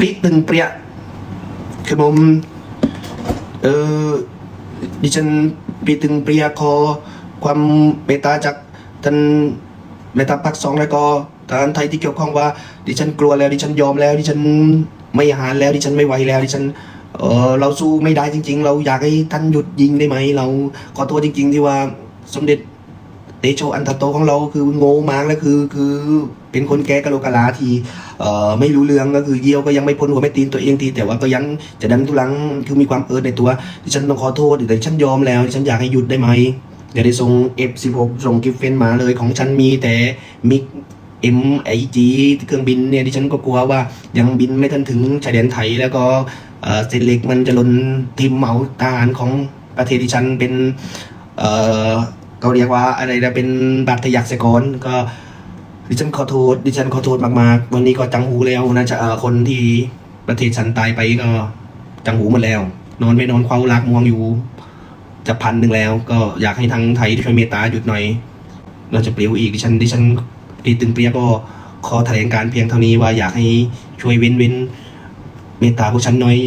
ปีตึงเปรี้ยคือผมเออดิฉันปีตึงเปรียขอความเมตตาจากท่านแม่ทัพภาคสองแล้วก็ทหารไทยที่เกี่ยวข้องว่า ดิฉันกลัวแล้วดิฉันยอมแล้ว ดิฉันไม่หารแล้วดิฉันไม่ไหวแล้ว ดิฉันเออเราสู้ไม่ได้จริง ๆ เราอยากให้ท่านหยุดยิงได้ไหม เราขอโทษจริง ๆ ที่ว่าสมเด็จ เตโชอันตโตของเราคือโง่มากแล้วคือคือเป็นคนแก้กะโหลกะลาทีเอ่อไม่รู้เรื่องก็คือเยี่ยวก็ยังไม่พ้นหัวไม่ตีนตัวเองทีแต่ว่าก็ยังจะดันทุลังคือมีความเอิร์ในตัวดิฉันต้องขอโทษแต่ฉันยอมแล้วดิฉันอยากให้หยุดได้ไหมเดี๋ยวได้ส่ง F16 ส่งกิฟเฟนมาเลยของฉันมีแต่มิก M I G เครื่องบินเนี่ยดิฉันก็กลัวว่ายังบินไม่ทันถึงชายแดนไทยแล้วก็เออเศษเหล็กมันจะหล่นทิมเหมาทหารของประเทศดิฉันเป็นเอ่อ เขาเรียกว่าอะไรนะเป็นบาดทะยักเสกอนก็ดิฉันขอโทษดิฉันขอโทษมากๆ วันนี้ก็จังหูแล้วนะจะเอ่อคนที่ประเทศฉันตายไปก็จังหูหมดแล้ว นอนไม่นอนควาลากมวงอยู่ จะพันหนึ่งแล้ว ก็อยากให้ทางไทยช่วยเมตตาหยุดหน่อย เราจะเปลี่ยวอีกดิฉันดิฉันตีตึงเปรียก็ขอแถลงการเพียงเท่านี้ว่าอยากให้ช่วยเว้นเว้นเมตตาพวกฉันหน่อย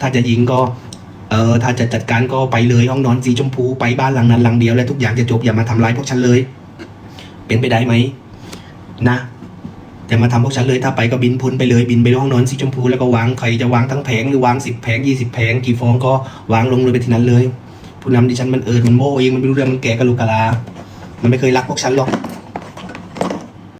ถ้าจะยิงก็ เออถ้าจะจัดการก็ไปเลยห้องนอนสีชมพูไปบ้านหลังนั้นหลังเดียวและทุกอย่างจะจบอย่ามาทำร้ายพวกฉันเลย เป็นไปได้ไหมนะอย่มาทำพวกฉันเลยถ้าไปก็บินพ้นไปเลยบินไปห้องนอนสีชมพูแล้วก็วางใครจะวางทั้งแผงหรือวางสิบแผงยี่สิบแผงกี่ฟองก็วางลงเลยไปที่นั้นเลย ผู้นำดิฉันมันเอิดมันโม่เองมันไม่รู้เรื่องมันแก่กะลูกกะลา มันไม่เคยรักพวกฉันหรอก